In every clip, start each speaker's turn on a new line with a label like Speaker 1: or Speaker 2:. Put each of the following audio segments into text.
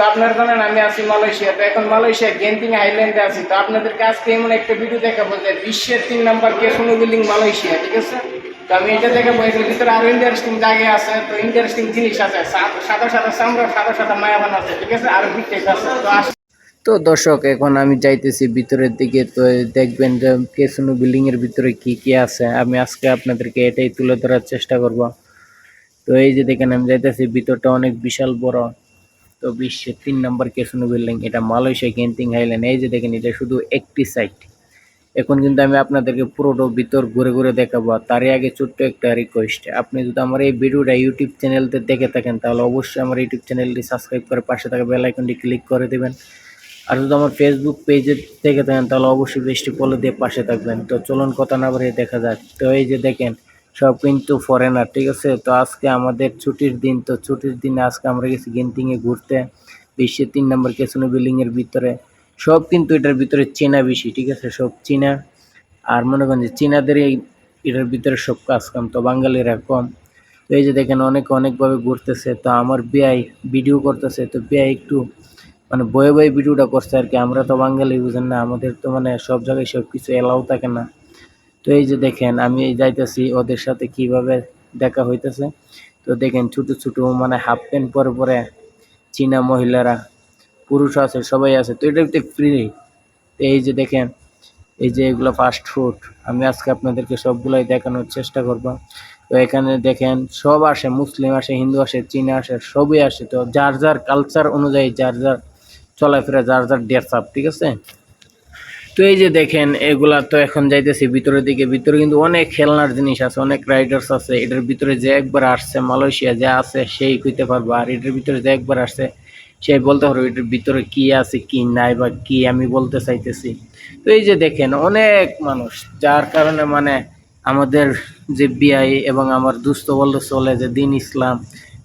Speaker 1: তো আপনারা জানেন, আমি আছি মালয়েশিয়া। তো এখন মালয়েশিয়া গেন্টিং আইল্যান্ডে আছি। তো আপনাদেরকে আজকে এমন একটা ভিডিও দেখাবো যে বিশ্বের তিন নাম্বার কেসনো বিল্ডিং মালয়েশিয়া, ঠিক আছে? তো আমি এটা দেখাবো, এটার ভিতরে আরও ইন্টারেস্টিং জায়গা আছে, তো ইন্টারেস্টিং জিনিস আছে। সাদা সাদা চামড়া, সাদা সাদা মায়াবান আছে, ঠিক আছে? আর বিটেক আছে। তো তো দর্শক, এখন আমি যাইতেছি ভিতরের দিকে, তো দেখবেন যে কেসনো বিল্ডিং এর ভিতরে কি কি আছে। আমি আজকে আপনাদেরকে এটাই তুলে ধরার চেষ্টা করব। তো এই যে দেখেন, আমি যাইতেছি, ভিতরটা অনেক বিশাল বড়। তো বিশ্বের তিন নম্বর কেসনো বিল্ডিং এটা মালয়েশিয়া গেন্টিং হাইল্যান্ড এই যে দেখেন, এটা শুধু একটি সাইট এখন কিন্তু আমি আপনাদেরকে পুরোটা ভিতর ঘুরে ঘুরে দেখাবো তারই আগে ছোট্ট একটা রিকোয়েস্ট আপনি যদি আমার এই ভিডিওটা ইউটিউব চ্যানেলতে দেখে থাকেন, তাহলে অবশ্যই আমার ইউটিউব চ্যানেলটি সাবস্ক্রাইব করে পাশে থাকা বেল আইকনটি ক্লিক করে দেবেন। আর যদি আমার ফেসবুক পেজে দেখে থাকেন, তাহলে অবশ্যই বেশটি ফলো দিয়ে পাশে থাকবেন। তো চলুন কথা না বাড়িয়ে দেখা যাক। তো এই যে দেখেন সব কিন্তু ফরেনার ঠিক আছে? তো আজকে আমাদের ছুটির দিন, তো ছুটির দিনে আজকে আমরা গেছি গেন্টিংয়ে ঘুরতে, বিশ্বের তিন নম্বর কেসনো বিল্ডিংয়ের ভিতরে। সব কিন্তু এটার ভিতরে চীনা বেশি, ঠিক আছে? সব চীনা। আর মনে করেন যে চীনাদের এই এটার ভিতরে সব কাজ কাম, তো বাঙালিরা কম। তো এই যে দেখেন, অনেকে, অনেকভাবে ঘুরতেছে। তো আমার বিআই ভিডিও করতেছে, তো বিআই একটু মানে বয়ে বয়ে ভিডিওটা করছে আর কি। আমরা তো বাঙালি, বুঝেন না? আমাদের তো মানে সব জায়গায় সব কিছু এলাও থাকে না। তো এই যে দেখেন, আমি যাইতেছি ওদের সাথে কীভাবে দেখা হইতেছে। তো দেখেন ছোট ছোট মানে হাফ প্যান্ট পরে পরে চীনা মহিলারা, পুরুষ আছে, সবাই আছে, তো এটা একটু ফ্রি তো এই যে দেখেন, এই যে এগুলো ফাস্ট ফুড আমি আজকে আপনাদেরকে সবগুলাই দেখানোর চেষ্টা করব। তো এখানে দেখেন, সব আসে, মুসলিম আসে, হিন্দু আসে, চীনা আসে, সবই আসে। তো যার যার কালচার অনুযায়ী যার যার চলাফেরা, যার যার ড্রেস আপ ঠিক আছে? তো এই যে দেখেন, এগুলা তো এখন যাইতেছি ভিতরের দিকে। ভিতরে কিন্তু অনেক খেলনার জিনিস আছে, অনেক রাইডার্স আছে। এটার ভিতরে যে একবার আসছে, মালয়েশিয়া যে আছে, সেই কইতে পারব। আর এটার ভিতরে যে একবার আসছে, সে বলতে পারব এটার ভিতরে কি আছে, কি নাই বা কি আমি বলতে চাইতেছি। তো এই যে দেখেন, অনেক মানুষ, যার কারণে মানে আমাদের যে বিআই এবং আমার দুস্থ বলতে চলে যে দিন ইসলাম,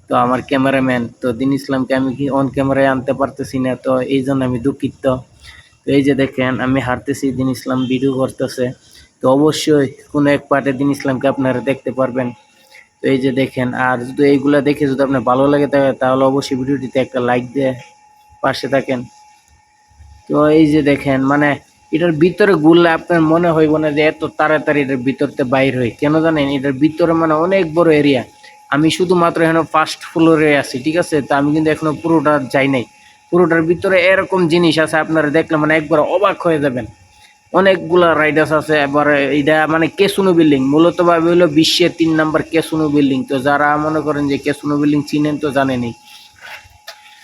Speaker 1: তো আমার ক্যামেরাম্যান, তো দিন ইসলামকে আমি কি অন ক্যামেরায় আনতে পারতেছি না, তো এই জন্য আমি দুঃখিত। তো এই যে দেখেন, আমি হারতেছি, দিন ইসলাম ভিডিও করতেছে। তো অবশ্যই কোনো এক পার্টে দিন ইসলামকে আপনারা দেখতে পারবেন। তো এই যে দেখেন, আর যদি এইগুলা দেখে যদি আপনার ভালো লাগে থাকে তাহলে অবশ্যই ভিডিওটিতে একটা লাইক দিয়ে পাশে থাকেন। তো এই যে দেখেন মানে এটার ভিতরে ঘুরলে আপনার মনে হইব না যে এত তাড়াতাড়ি এটার ভিতরতে বাইর হই। কেন জানেন, এটার ভিতরে মানে অনেক বড় এরিয়া আমি শুধুমাত্র এখানে ফার্স্ট ফ্লোরে আছি, ঠিক আছে? তো আমি কিন্তু এখনও পুরোটা যাই নাই। পুরোটার ভিতরে এরকম জিনিস আছে, আপনারা দেখলে মানে একবার অবাক হয়ে যাবেন। অনেকগুলা রাইডার্স আছে, এবার এটা মানে কেসুনো বিল্ডিং। মূলত ভাবে হলো বিশ্বের তিন নাম্বার কেসুনো বিল্ডিং। তো যারা মনে করেন যে কেসুনো বিল্ডিং চিনেন তো জানেনই।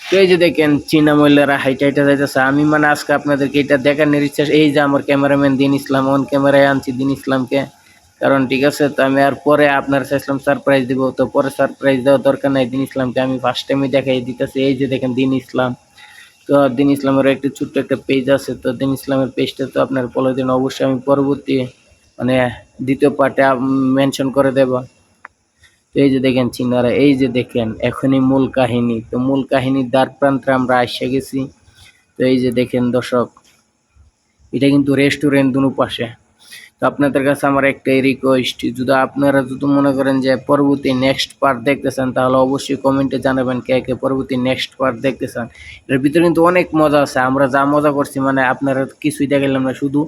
Speaker 1: তো এই যে দেখেন, চীনা মহিলারা হাইটা হাইটা যাইতেছে। আমি মানে আজকে আপনাদেরকে এটা দেখানোর ইচ্ছা এই যে আমার ক্যামেরাম্যান দিন ইসলাম, অন ক্যামেরায় আনছি দিন ইসলামকে। কারণ ঠিক আছে, তো আমি আর পরে আপনার চাইছিলাম সারপ্রাইজ দিব। তো পরে সারপ্রাইজ দেওয়ার দরকার নাই দিন ইসলামকে। আমি ফার্স্ট টাইমে দেখাই দিতেছি। এই যে দেখেন দিন ইসলাম। তো দিন ইসলামের একটি ছোট্ট একটা পেজ আছে, তো দিন ইসলামের পেজটা তো আপনার ফলো দিন। অবশ্যই আমি পরবর্তী মানে দ্বিতীয় পার্টে মেনশন করে দেব। তো এই যে দেখেন চিনারা এই যে দেখেন, এখনই মূল কাহিনী। তো মূল কাহিনীর দ্বার প্রান্তে আমরা আসে গেছি। তো এই যে দেখেন দর্শক, এটা কিন্তু রেস্টুরেন্ট দুনো পাশে। তো আপনাদের কাছে আমার একটাই রিকোয়েস্ট যদি আপনারা যদি মনে করেন যে পরবর্তী নেক্সট পার্ট দেখতে চান তাহলে অবশ্যই কমেন্টে জানাবেন কে কে পরবর্তী নেক্সট পার্ট দেখতে চান এর ভিতরে কিন্তু অনেক মজা আছে, আমরা যা মজা করছি মানে আপনারা কিছুই দেখালাম না, শুধু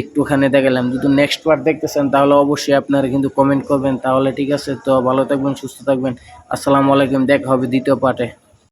Speaker 1: একটুখানি দেখালাম যদি নেক্সট পার্ট দেখতে চান তাহলে অবশ্যই আপনারা কিন্তু কমেন্ট করবেন। তাহলে ঠিক আছে, তো ভালো থাকবেন, সুস্থ থাকবেন। আসসালামু আলাইকুম, দেখা হবে দ্বিতীয় পার্টে